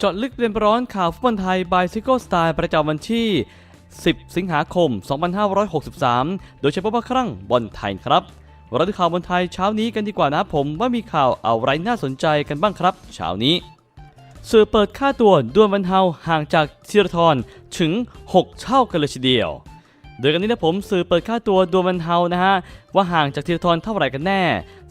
เจาะลึกเรียนร้อนข่าวฟุตบอลไทยบายซิโก้สไตล์ประจำวันที่ 10 สิงหาคม 2563 โดยเฉพาะว่าครั้งบอลไทยครับเราดูข่าวบอลไทยเช้านี้กันดีกว่านะผมว่ามีข่าวอะไรน่าสนใจกันบ้างครับ เช้านี้สื่อเปิดค่าตัวดวลวันเฮาห่างจากธีรทรถึง 6 เท่ากันเลยทีเดียวโดยกันนี้นะผมสื่อเปิดค่าตัวดวลวันเฮานะฮะว่าห่างจากธีรทรเท่าไหร่กันแน่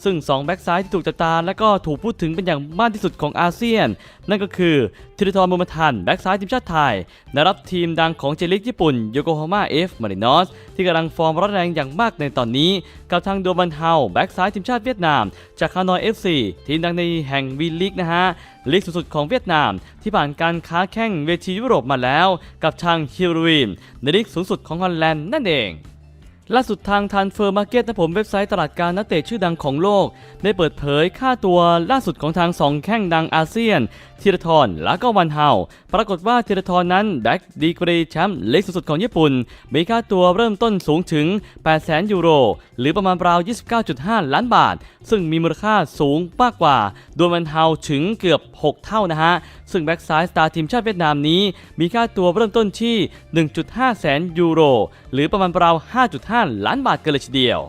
ซึ่ง 2 แบ็กซ้ายที่ถูกจับตาและก็ถูกพูดถึงเป็นอย่างมากที่สุดของอาเซียน นั่นก็คือธีรทรบุญมาทันแบ็กซ้ายทีมชาติไทยได้รับทีมดังของเจลิกญี่ปุ่นโยโกฮาม่าเอฟมารินอสที่กำลังฟอร์มร้อนแรงอย่างมากในตอนนี้ กับทางดวลวันเฮาแบ็กซ้ายทีมชาติเวียดนาม จากฮานอยเอฟซีทีมดังในแห่งวีลีกนะฮะลีกสูงสุดของเวียดนาม ที่ผ่านการค้าแข่งเวทียุโรปมาแล้ว กับทางฮิลวีนในลีกสูงสุดของฮอลแลนด์นั่นเอง ล่าสุดทางทันเฟอร์มาร์เก็ตนะผมเว็บไซต์ตลาดการนักเตะชื่อดังของโลก ได้เปิดเผยค่าตัวล่าสุดของทางสองแข้งดังอาเซียนธีรทรและก็วันเฮาปรากฏว่าธีรทรนั้นแบ็กดีกรีแชมป์เล็กสุดๆของญี่ปุ่น มีค่าตัวเริ่มต้นสูงถึง 800,000 ยูโร หรือประมาณราว 29.5 ล้านบาท ซึ่งมีมูลค่าสูงมากกว่าดวลวันเฮาถึงเกือบ 6 เท่านะฮะ ซึ่งแบ็กซ้ายสตาร์ทีมชาติเวียดนามนี้ มีค่าตัวเริ่มต้นที่ 1.5 แสนยูโร หรือประมาณราว 5.5 ล้านบาทกันเลยทีเดียว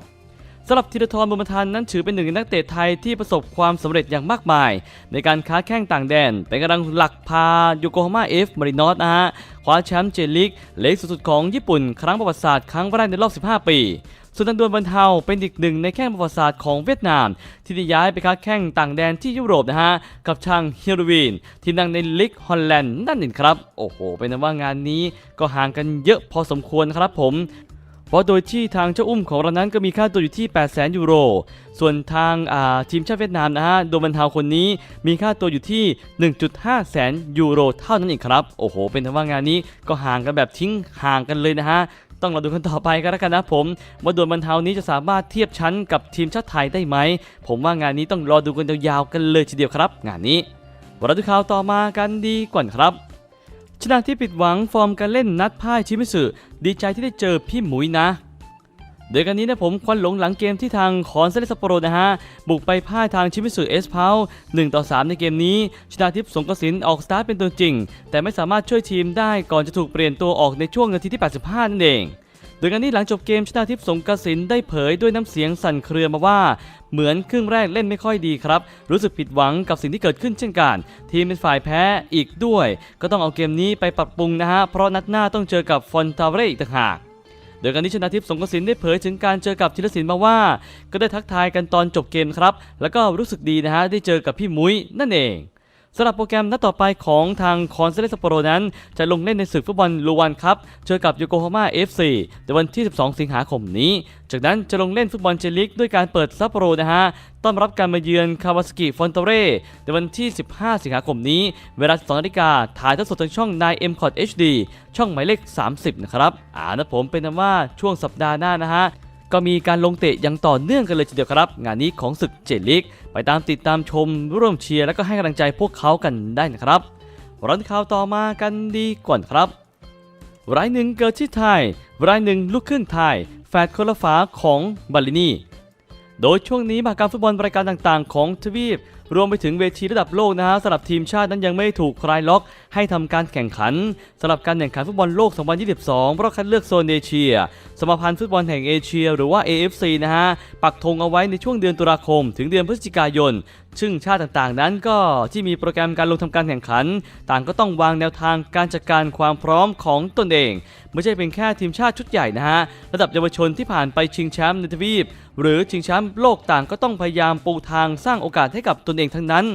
สำหรับธีรทรบุญมาทันนั้นถือเป็นหนึ่งในนักเตะไทยที่ประสบความสำเร็จอย่างมากมาย ในการค้าแข้งต่างแดน เป็นกำลังหลักพาโยโกฮาม่าเอฟมารินอสนะฮะคว้าแชมป์เจลิกเล็กสุดๆของญี่ปุ่น ครั้งประวัติศาสตร์ครั้งแรกในรอบ 15 ปีส่วนทางดวลบันเทาเป็นอีกหนึ่งในแข้งประวัติศาสตร์ของเวียดนาม ที่ได้ย้ายไปค้าแข้งต่างแดนที่ยุโรปนะฮะ กับทางฮิลวีน ทีมดังในลีกฮอลแลนด์นั่นเองครับ โอ้โห เป็นนั้นว่างานนี้ก็ห่างกันเยอะพอสมควรครับผม เพราะโดยที่ทางเจ้าอุ้มของเรานั้นก็มีค่าตัวอยู่ที่ 8 0 0 0 0 0ยูโร ส่วนทางาทีมชาติเวียดนามนะฮะโดมันทาวคนนี้มีค่าตัวอยู่ที่ 1.5 แสนยูโรเท่านั้นเองครับ โอ้โห เป็นทว่างานนี้ก็ห่างกันแบบทิ้งห่างกันเลยนะฮะต้องรอดูกันต่อไปกันแล้วกันนะผมว่าโดนบรรเทานี้จะสามารถเทียบชั้นกับทีมชาติไทยได้ไหม ผมว่างานนี้ต้องรอดูกันยาวๆกันเลยทีเดียวครับ งานนี้เราดูข่าวต่อมากันดีกว่าครับชนะที่ผิดหวังฟอร์มการเล่นนัดพ่ายชิมิสึ ดีใจที่ได้เจอพี่หมุยนะ โดยกันนี้นะผมควันหลงหลังเกมที่ทางคอนเซเลสโปโรนะฮะ บุกไปพ่ายทางชิมิสุเอสพาหนึ่งต่อสามในเกมนี้ ชนาทิพย์สงกสินออกสตาร์ทเป็นตัวจริง แต่ไม่สามารถช่วยทีมได้ก่อนจะถูกเปลี่ยนตัวออกในช่วงนาทีที่ 85 นั่นเอง โดยกันนี้หลังจบเกมชนาทิพย์สงกระสินได้เผยด้วยน้ำเสียงสั่นเครือมาว่า เหมือนครึ่งแรกเล่นไม่ค่อยดีครับ รู้สึกผิดหวังกับสิ่งที่เกิดขึ้นเช่นกัน ทีมเป็นฝ่ายแพ้อีกด้วย ก็ต้องเอาเกมนี้ไปปรับปรุงนะฮะเพราะนัดหน้าต้องเจอกับฟอนตาเรอีกต่างหากโดยการที่ชนะทิพย์สงกสินได้เผยถึงการเจอกับธีรศิลป์มาว่า ก็ได้ทักทายกันตอนจบเกมครับ แล้วก็รู้สึกดีนะฮะได้เจอกับพี่มุ้ยนั่นเอง สำหรับโปรแกรมนัดต่อไปของทางคอนเซเลสโปโรนั้น จะลงเล่นในศึกฟุตบอลลูวันครับเจอกับโยโกฮาม่า FC ในวันที่ 12 สิงหาคมนี้ จากนั้นจะลงเล่นฟุตบอลเจลิกด้วยการเปิดซัปโปโรนะฮะต้อนรับการมาเยือนคาวาสกิฟอนเตเร่ในวันที่ 15 สิงหาคมนี้ เวลา12นาฬิกาถ่ายทอดสดทางช่อง9 m c o t HD ช่องหมายเลข 30 นะครับอ่านะผมเป็นนว่าช่วงสัปดาห์หน้านะฮะ ก็มีการลงเตะอย่างต่อเนื่องกันเลยทีเดียวครับ งานนี้ของศึกเจลิก ไปตามติดตามชมร่วมเชียร์และก็ให้กำลังใจพวกเขากันได้นะครับรันข่าวต่อมากันดีก่อนครับ รายหนึ่งเกิดที่ไทย รายหนึ่งลูกครึ่งไทยแฝดคนละฝาของบาลินี โดยช่วงนี้มากรรมฟุตบอลรายการต่างๆ ของทวีป รวมไปถึงเวทีระดับโลกนะฮะสำหรับทีมชาตินั้นยังไม่ถูกคลายล็อก ให้ทำการแข่งขันสำหรับการแข่งขันฟุตบอลโลก 2022รอบคัดเลือกโซนเอเชีย สมาพันธ์ฟุตบอลแห่งเอเชีย หรือว่า AFC นะฮะปักธงเอาไว้ในช่วงเดือนตุลาคม ถึงเดือนพฤศจิกายน ซึ่งชาติต่างๆ นั้นก็ที่มีโปรแกรมการลงทำการแข่งขัน ต่างก็ต้องวางแนวทางการจัดการความพร้อมของตนเอง ไม่ใช่เป็นแค่ทีมชาติชุดใหญ่นะฮะระดับเยาวชนที่ผ่านไปชิงแชมป์ในทวีป หรือชิงแชมป์โลกต่างก็ต้องพยายามปูทางสร้างโอกาสให้กับตนเองทั้งนั้น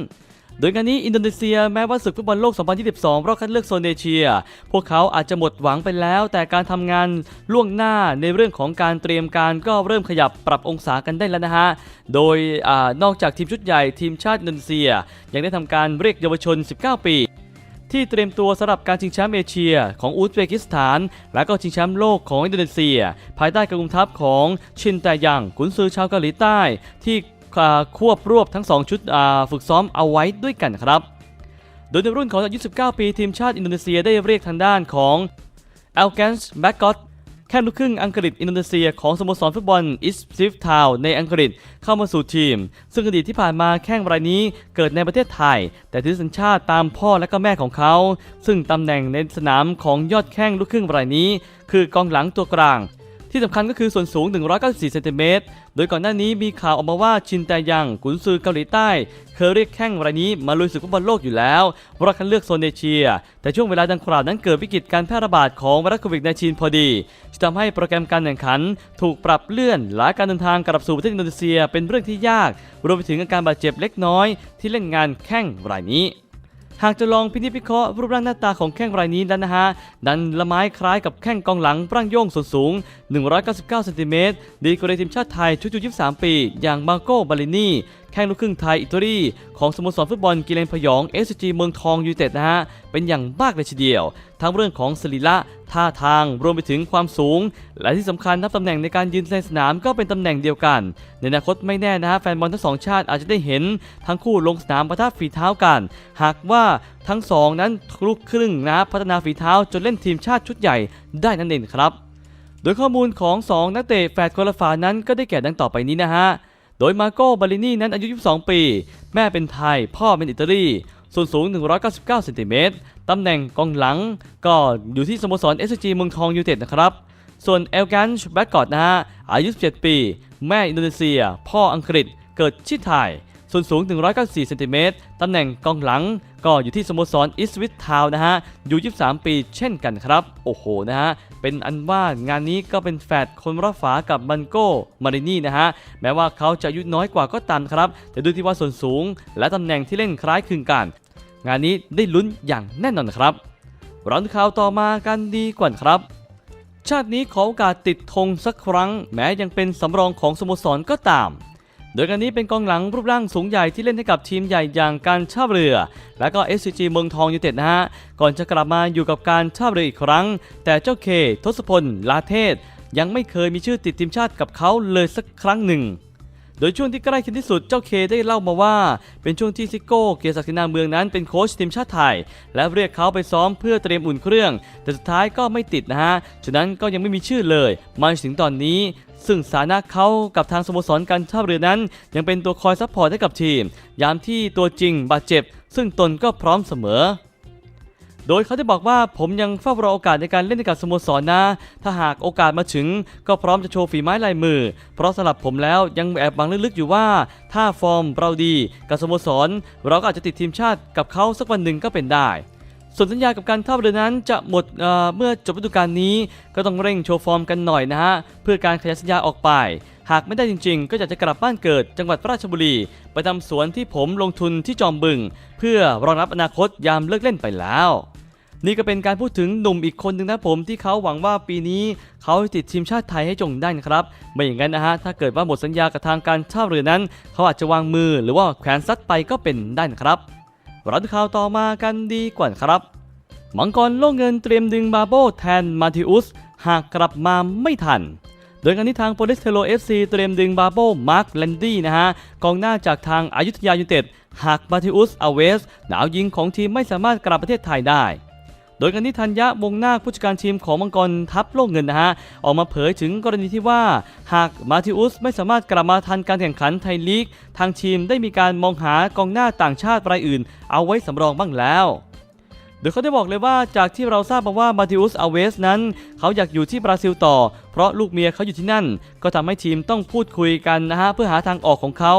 โดยงานนี้อินโดนีเซียแม้ว่าศึกฟุตบอลโลก 2022 รอบคัดเลือกโซนเอเชีย พวกเขาอาจจะหมดหวังไปแล้ว แต่การทำงานล่วงหน้าในเรื่องของการเตรียมการก็เริ่มขยับปรับองศากันได้แล้วนะฮะ โดยอนอกจากทีมชุดใหญ่ทีมชาติอินโดนีเซีย ยังได้ทำการเรียกเยาวชน 19 ปีที่เตรียมตัวสำหรับการชิงแชมป์เอเชีย ของอุซเบกิสถาน และก็ชิงแชมป์โลกของอินโดนีเซีย ภายใต้การกุมทัพของชินแตยังกุนซือชาวเกาหลีใต้ ที่ ควบรวบทั้ง 2 ชุดฝึกซ้อมเอาไว้ด้วยกันครับ โดยในรุ่นของอายุ 19 ปีทีมชาติอินโดนีเซียได้เรียกทางด้านของ a l g a n s b a c k o t แคข้งลูกครึ่งอังกฤษอินโดนีเซียของสโมสรฟุตบอลอิสซิฟทาวในอังกฤษเข้ามาสู่ทีม ซึ่งอดีตที่ผ่านมาแข้งรายนี้เกิดในประเทศไทย แต่ถือสัญชาติตามพ่อและก็แม่ของเขา ซึ่งตำแหน่งในสนามของยอดแข้งลูกครึ่งรายนี้ คือกองหลังตัวกลาง ที่สำคัญก็คือส่วนสูง 194เซนติเมตรโดยก่อนหน้านี้มีข่าวออกมาว่าชินแตยังกุนซือเกาหลีใต้ เคยเรียกแข้งรายนี้มาลุยศึกฟุตบอลโลกอยู่แล้วเพราะคัดเลือกโซนเอเชีย แต่ช่วงเวลาดังกล่าวนั้นเกิดวิกฤตการแพร่ระบาดของไวรัสโควิด -19 พอดีที่ทำให้โปรแกรมการแข่งขัน ถูกปรับเลื่อนและการเดินทางกลับสู่ประเทศอินโดนีเซียเป็นเรื่องที่ยาก รวมไปถึงอาการบาดเจ็บเล็กน้อย ที่เล่นงานแข้งรายนี้ หากจะลองพินิจพิเคราะห์รูปร่างหน้าตาของแข้งรายนี้นั้นนะฮะดันละไม้คล้ายกับแข้งกองหลังร่างโย่งส่วนสูง 199เซนติเมตรดีกรีทีมชาติไทยชุดยู23 ปี อย่างมาโกบาลินี แข้งลูกครึ่งไทยอิตาลีของสโมสรฟุตบอลกิเลนพยอง SG เมืองทองยูไนเต็ดนะฮะ เป็นอย่างมากเลยทีเดียว ทั้งเรื่องของสรีระท่าทางรวมไปถึงความสูง และที่สำคัญนับตำแหน่งในการยืนในสนามก็เป็นตำแหน่งเดียวกัน ในอนาคตไม่แน่นะฮะแฟนบอลทั้งสองชาติอาจจะได้เห็นทั้งคู่ลงสนามประทะฝีเท้ากัน หากว่าทั้งสองนั้นลูกครึ่งนะพัฒนาฝีเท้าจนเล่นทีมชาติชุดใหญ่ได้นั่นเองครับ โดยข้อมูลของ 2 นักเตะแฝดคนละฝานั้นก็ได้แก่ดังต่อไปนี้นะฮะ โดยมาโกบาลินีนั้นอายุ 22 ปี แม่เป็นไทย พ่อเป็นอิตาลีส่วนสูง 199 เซนติเมตร ตำแหน่งกองหลัง ก็อยู่ที่สโมสร SG เมืองทองยูไนเต็ดนะครับ ส่วนเอลกันช์แบ็กกอดนะฮะ อายุ 17 ปี แม่อินโดนีเซีย พ่ออังกฤษ เกิดที่ไทย ส่วนสูง 194 เซนติเมตร ตำแหน่งกองหลัง ก็อยู่ที่สโมสรอิสวิททาวนะฮะ อยู่ 23 ปีเช่นกันครับ โอ้โหนะฮะ เป็นอันว่างานนี้ก็เป็นแฝดคนรักฝากับบันโก้ มารินี่นะฮะ แม้ว่าเขาจะอายุน้อยกว่าก็ตามครับ แต่ดูที่ว่าส่วนสูง และตำแหน่งที่เล่นคล้ายคลึงกัน งานนี้ได้ลุ้นอย่างแน่นอนครับราดูข่าวต่อมากันดีกว่าครับชาตินี้ขอโอกาสติดธงสักครั้ง แม้ยังเป็นสำรองของสโมสรก็ตาม โดยการนี้เป็นกองหลังรูปร่างสูงใหญ่ที่เล่นให้กับทีมใหญ่อย่างการชาบเรือ และก็ SCG เมืองทองยูไนเต็ดนะฮะ ก่อนจะกลับมาอยู่กับการชาบเรืออีกครั้ง แต่เจ้าเคทศพลลาเทศ ยังไม่เคยมีชื่อติดทีมชาติกับเขาเลยสักครั้งหนึ่ง โดยช่วงที่ใกล้เคียงที่สุดเจ้าเคได้เล่ามาว่า เป็นช่วงที่ซิโก้เกียรติศักดิ์นาเมืองนั้นเป็นโค้ชทีมชาติไทย และเรียกเขาไปซ้อมเพื่อเตรียมอุ่นเครื่อง แต่สุดท้ายก็ไม่ติดนะฮะฉะนั้นก็ยังไม่มีชื่อเลยมาถึงตอนนี้ซึ่งสานะเขากับทางสโมสรการท่าเรือนั้น ยังเป็นตัวคอยซัพพอร์ตให้กับทีม ยามที่ตัวจริงบาดเจ็บ ซึ่งตนก็พร้อมเสมอ โดยเขาได้บอกว่าผมยังเฝ้ารอโอกาสในการเล่นกับสโมสรนะ ถ้าหากโอกาสมาถึง ก็พร้อมจะโชว์ฝีไม้ลายมือ เพราะสำหรับผมแล้วยังแอบบังลึกๆอยู่ว่า ถ้าฟอร์มเราดีกับสโมสร เราก็อาจจะติดทีมชาติกับเขาสักวันหนึ่งก็เป็นได้ส่วนสัญญากับการท่าเรือนั้นจะหมดเเมื่อจบฤดูกาลนี้ ก็ต้องเร่งโชว์ฟอร์มกันหน่อยนะฮะ เพื่อการขยายสัญญาออกไป หากไม่ได้จริงๆ ก็อยากจะกลับบ้านเกิด จังหวัดราชบุรี ไปทำสวนที่ผมลงทุนที่จอมบึง เพื่อรองรับอนาคตยามเลิกเล่นไปแล้ว นี่ก็เป็นการพูดถึงหนุ่มอีกคนหนึ่งนะผมที่เขาหวังว่าปีนี้เขาจะติดทีมชาติไทยให้จงได้นะครับไม่อย่างนั้นนะฮะถ้าเกิดว่าหมดสัญญากับทางการท่าเรือนั้น เขาอาจจะวางมือหรือว่าแขวนซัดไปก็เป็นได้นะครับราดูข่าวต่อมากันดีกว่าครับ มังกรโลกเงินเตรียมดึงบาโบแทนมาธิอุสหากกลับมาไม่ทันโดยการที่ทางโปลิสเทโลเอฟซีเตรียมดึงบาโบมาร์คแลนดี้นะฮะกองหน้าจากทางอายุทยายูไนเต็ดหากมาธิอุสอเวส หนาวยิงของทีมไม่สามารถกลับประเทศไทยได้ โดยการที่ธัญญะวงนาคผู้จัดการทีมของมังกรทัพโลกเงินนะฮะออกมาเผยถึงกรณีที่ว่า หากมาธิอุสไม่สามารถกลับมาทันการแข่งขันไทยลีก ทางทีมได้มีการมองหากองหน้าต่างชาติรายอื่น เอาไว้สำรองบ้างแล้ว ดยเขาได้บอกเลยว่าจากที่เราทราบมาว่ามาติอุสอาเวสนั้น เขาอยากอยู่ที่บราซิลต่อ เพราะลูกเมียเขาอยู่ที่นั่น ก็ทำให้ทีมต้องพูดคุยกันนะฮะเพื่อหาทางออกของเขา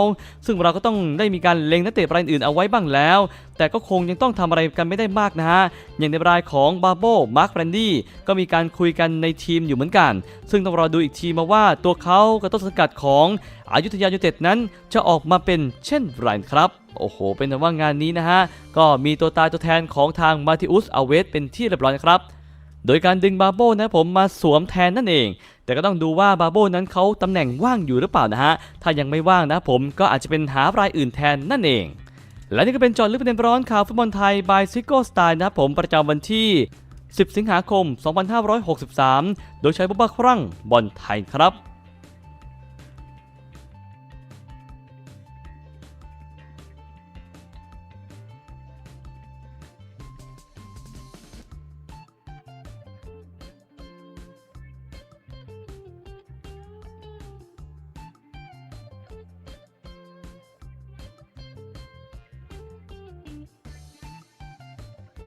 ซึ่งเราก็ต้องได้มีการเล็งนักเตะรายอื่นเอาไว้บ้างแล้ว แต่ก็คงยังต้องทำอะไรกันไม่ได้มากนะฮะ อย่างในรายของบาโบมาร์คแรนดี้ก็มีการคุยกันในทีมอยู่เหมือนกัน ซึ่งต้องรอดูอีกทีมาว่าตัวเขากับต้นสังกัดของอายุทยายูเต็ดนั้นจะออกมาเป็นเช่นไรครับ โอ้โห เป็นแต่ว่างานนี้นะฮะ ก็มีตัวตายตัวแทนของทางมาติอุสอเวสเป็นที่เรียบร้อยนครับ โดยการดึงบาโบนะผมมาสวมแทนนั่นเอง แต่ก็ต้องดูว่าบาโบนั้นเขาตำแหน่งว่างอยู่หรือเปล่านะฮะ ถ้ายังไม่ว่างนะผมก็อาจจะเป็นหารายอื่นแทนนั่นเองและนี่ก็เป็นจอดลึกประเด็นร้อนข่าวฟุตบอลไทย by ซิโก้สไตล์นะครับผมประจำวันที่ 10 สิงหาคม 2563 โดยใช้บุบบักครั่งบอลไทยครับ